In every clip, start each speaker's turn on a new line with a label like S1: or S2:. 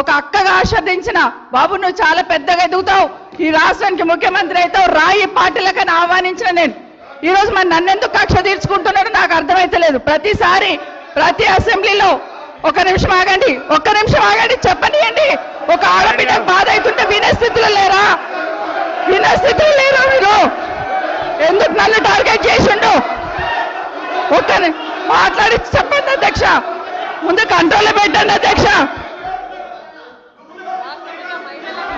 S1: ఒక అక్కగా ఆశీర్దించిన బాబు నువ్వు చాలా పెద్దగా ఎదుగుతావు. ఈ రాష్ట్రానికి ముఖ్యమంత్రి అవుతావు. రాయి పార్టీలకని ఆహ్వానించిన నేను. ఈ రోజు మరి నన్నెందుకు కక్ష తీర్చుకుంటున్నాడు నాకు అర్థమైతలేదు. ప్రతిసారి ప్రతి అసెంబ్లీలో ఒక నిమిషం ఆగండి ఒక్క నిమిషం ఆగండి చెప్పనియండి. ఒక ఆడబిడ్డ బాధ అవుతుంటే వినే స్థితిలో లేరా? వినే స్థితిలో లేరా మీరు? ఎందుకు నన్ను టార్గెట్ చేసిండు? ఒక్క మాట్లాడి చెప్పండి అధ్యక్ష. ముందు కంట్రోల్ పెట్టండి అధ్యక్ష.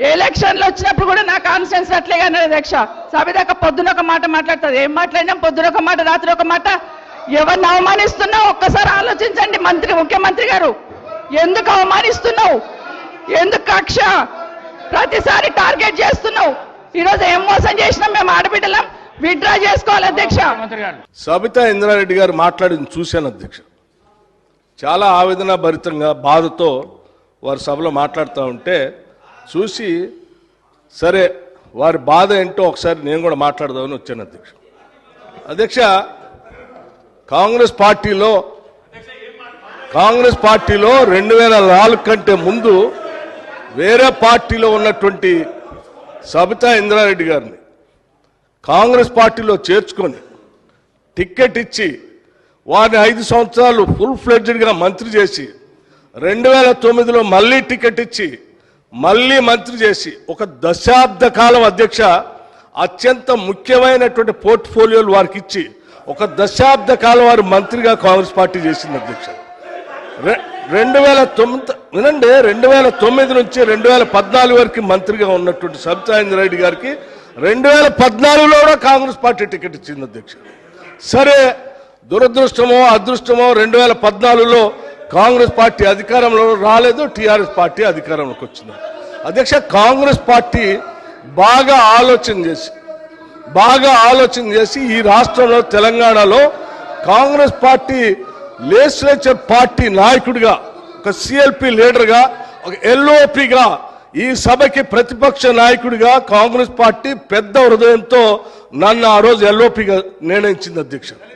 S1: ఎలక్షన్లు వచ్చినప్పుడు కూడా నా కాన్స్టెన్స్ అట్లే కానీ అధ్యక్ష సభ పొద్దున ఒక మాట మాట్లాడుతుంది ఏం మాట్లాడినాం? పొద్దున ఒక మాట రాత్రి ఒక మాట. ఎవరిని అవమానిస్తున్నావు? ఒక్కసారి ఆలోచించండి మంత్రి ముఖ్యమంత్రి గారు. ఎందుకు అవమానిస్తున్నావు? ఎందుకు కక్ష? ప్రతిసారి టార్గెట్ చేస్తున్నావు. ఈరోజు ఏం మోసం చేసినాం? మేము ఆడబిడ్డలం. విత్డ్రా చేసుకోవాలి అధ్యక్ష.
S2: సబితా ఇంద్రారెడ్డి గారు మాట్లాడింది చూశాను అధ్యక్ష. చాలా ఆవేదన భరితంగా బాధతో వారి సభలో మాట్లాడుతూ ఉంటే చూసి సరే వారి బాధ ఏంటో ఒకసారి నేను కూడా మాట్లాడదామని వచ్చాను అధ్యక్ష. అధ్యక్ష కాంగ్రెస్ పార్టీలో కాంగ్రెస్ పార్టీలో రెండు వేల నాలుగు కంటే ముందు వేరే పార్టీలో ఉన్నటువంటి సబితా ఇంద్రారెడ్డి గారిని కాంగ్రెస్ పార్టీలో చేర్చుకొని టిక్కెట్ ఇచ్చి వారిని ఐదు సంవత్సరాలు ఫుల్ ఫ్లెడ్జ్డ్గా మంత్రి చేసి రెండు వేల తొమ్మిదిలో మళ్ళీ టికెట్ ఇచ్చి మళ్ళీ మంత్రి చేసి ఒక దశాబ్ద కాలం అధ్యక్ష అత్యంత ముఖ్యమైనటువంటి పోర్ట్ఫోలియోలు వారికి ఇచ్చి ఒక దశాబ్ద కాలం వారు మంత్రిగా కాంగ్రెస్ పార్టీ చేసింది అధ్యక్ష. రె- రెండు వేల తొమ్మిది వినండి రెండు వేల తొమ్మిది నుంచి రెండు వేల పద్నాలుగు వరకు మంత్రిగా ఉన్నటువంటి సబితా రెడ్డి గారికి రెండు వేల పద్నాలుగులో కూడా కాంగ్రెస్ పార్టీ టికెట్ ఇచ్చింది అధ్యక్ష. సరే దురదృష్టమో అదృష్టమో రెండు వేల పద్నాలుగులో కాంగ్రెస్ పార్టీ అధికారంలో రాలేదు టీఆర్ఎస్ పార్టీ అధికారంలోకి వచ్చింది. అధ్యక్ష కాంగ్రెస్ పార్టీ బాగా ఆలోచన చేసి బాగా ఆలోచన చేసి ఈ రాష్ట్రంలో తెలంగాణలో కాంగ్రెస్ పార్టీ లెజిస్లేచర్ పార్టీ నాయకుడిగా ఒక సిఎల్పి లీడర్గా ఒక ఎల్ఓపిగా ఈ సభకి ప్రతిపక్ష నాయకుడిగా కాంగ్రెస్ పార్టీ పెద్ద హృదయంతో నన్ను ఆ రోజు ఎల్ఓపిగా నిర్ణయించింది అధ్యక్షుడు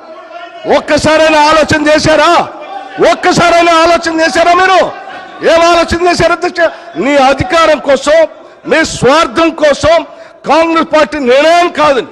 S2: ఒక్కసారైనా ఆలోచన చేశారా? ఒక్కసారైనా ఆలోచన చేశారా మీరు? ఏం ఆలోచన చేశారు? అధ్యక్ష నీ అధికారం కోసం మీ స్వార్థం కోసం కాంగ్రెస్ పార్టీ నిర్ణయం కాదని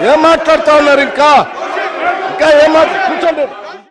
S2: ఏం మాట్లాడుతా ఉన్నారు ఇంకా? ఇంకా ఏం కూర్చోండి.